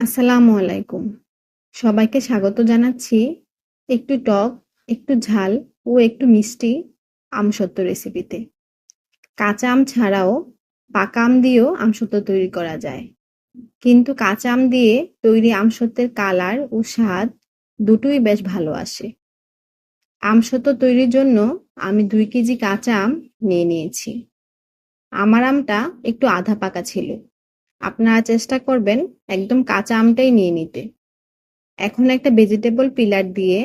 আসসালামু আলাইকুম। সবাইকে স্বাগত জানাচ্ছি। একটু টক, একটু ঝাল ও একটু মিষ্টি আমসত্ত্ব রেসিপিতে। কাঁচা আম ছাড়াও পাকা আম দিয়েও আমসত্ত্ব তৈরি করা যায়। কিন্তু কাঁচা আম দিয়ে তৈরি আমসত্ত্বের কালার ও স্বাদ দুটোই বেশ ভালো আসে। আমসত্ত্ব তৈরির জন্য আমি দুই কেজি কাঁচা আম নিয়ে নিয়েছি। আমার আমটা একটু আধা পাকা ছিল। আপনারা চেষ্টা করবেন একদম কাঁচা আমটাই নিয়ে নিতে। এখন একটা ভেজিটেবল পিলার দিয়ে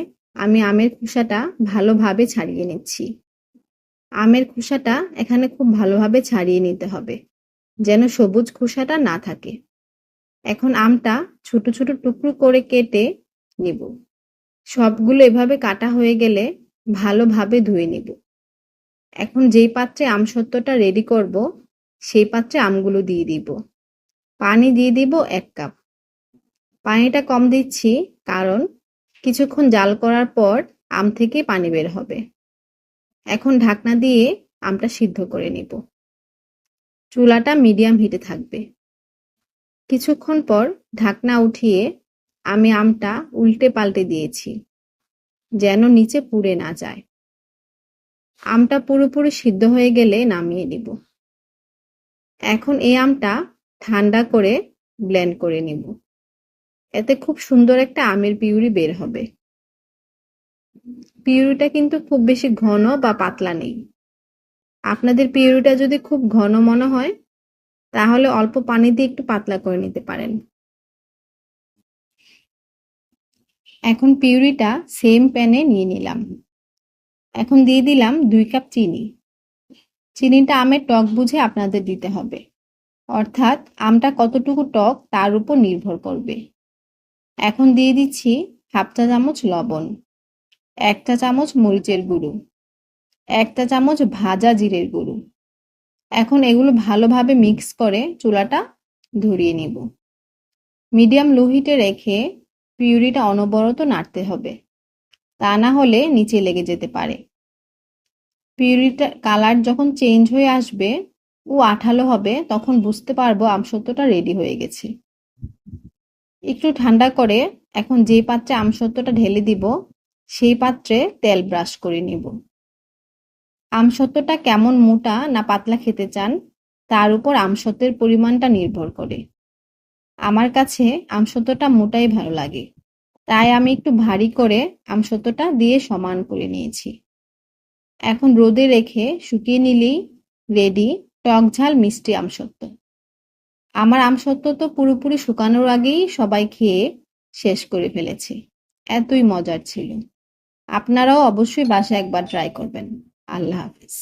আমি আমের খোসাটা ভালোভাবে ছাড়িয়ে নিচ্ছি। আমের খোসাটা এখানে খুব ভালোভাবে ছাড়িয়ে নিতে হবে, যেন সবুজ খোসাটা না থাকে। এখন আমটা ছোট ছোট টুকরো করে কেটে নিব। সবগুলো এভাবে কাটা হয়ে গেলে ভালোভাবে ধুয়ে নিব। এখন যেই পাত্রে আমসত্ত্বটা রেডি করব, সেই পাত্রে আমগুলো দিয়ে দিব। পানি দিয়ে দিব এক কাপ। পানিটা কম দিচ্ছি কারণ কিছুক্ষণ জাল করার পর আম থেকে পানি বের হবে। এখন ঢাকনা দিয়ে আমটা সিদ্ধ করে নিব। চুলাটা মিডিয়াম হিটে থাকবে। কিছুক্ষণ পর ঢাকনা উঠিয়ে আমি আমটা উল্টে পাল্টে দিয়েছি, যেন নিচে পুড়ে না যায়। আমটা পুরোপুরি সিদ্ধ হয়ে গেলে নামিয়ে নিব। এখন এই আমটা ঠান্ডা করে ব্লেন্ড করে নিব। এতে খুব সুন্দর একটা আমের পিউরি বের হবে। পিউরিটা কিন্তু খুব বেশি ঘন বা পাতলা নেই। আপনাদের পিউরিটা যদি খুব ঘন মনে হয়, তাহলে অল্প পানি দিয়ে একটু পাতলা করে নিতে পারেন। এখন পিউরিটা সেম প্যানে নিয়ে নিলাম। এখন দিয়ে দিলাম দুই কাপ চিনি। চিনিটা আমের টক বুঝে আপনাদের দিতে হবে। অর্থাৎ আমটা কতটুকু টক তার উপর নির্ভর করবে। এখন দিয়ে দিচ্ছি হাফ চা চামচ লবণ একটা চামচ মরিচের গুঁড়ো একটা চামচ ভাজা জিরের গুঁড়ো। এখন এগুলো ভালোভাবে মিক্স করে চুলাটা ধরিয়ে নিব। মিডিয়াম লো হিটে রেখে পিউরিটা অনবরত নাড়তে হবে, তা না হলে নিচে লেগে যেতে পারে। পিউরিটার কালার যখন চেঞ্জ হয়ে আসবে ও আঠালো হবে, তখন বুঝতে পারব আমসত্ত্বটা রেডি হয়ে গেছে। একটু ঠান্ডা করে এখন যে পাত্রে আমসত্ত্বটা ঢেলে দিব, সেই পাত্রে তেল ব্রাশ করে নিব। আমসত্ত্বটা কেমন মোটা না পাতলা খেতে চান, তার উপর আমসত্ত্বের পরিমাণটা নির্ভর করে। আমার কাছে আমসত্ত্বটা মোটাই ভালো লাগে, তাই আমি একটু ভারী করে আমসত্ত্বটা দিয়ে সমান করে নিয়েছি। এখন রোদে রেখে শুকিয়ে নিলেই রেডি টক ঝাল মিষ্টি আমসত্ত্ব আমার আমসত্ত্ব তো পুরোপুরি শুকানোর আগেই সবাই খেয়ে শেষ করে ফেলেছি। এতই মজার ছিল। আপনারাও অবশ্যই বাসায় একবার ট্রাই করবেন। আল্লাহ হাফিজ।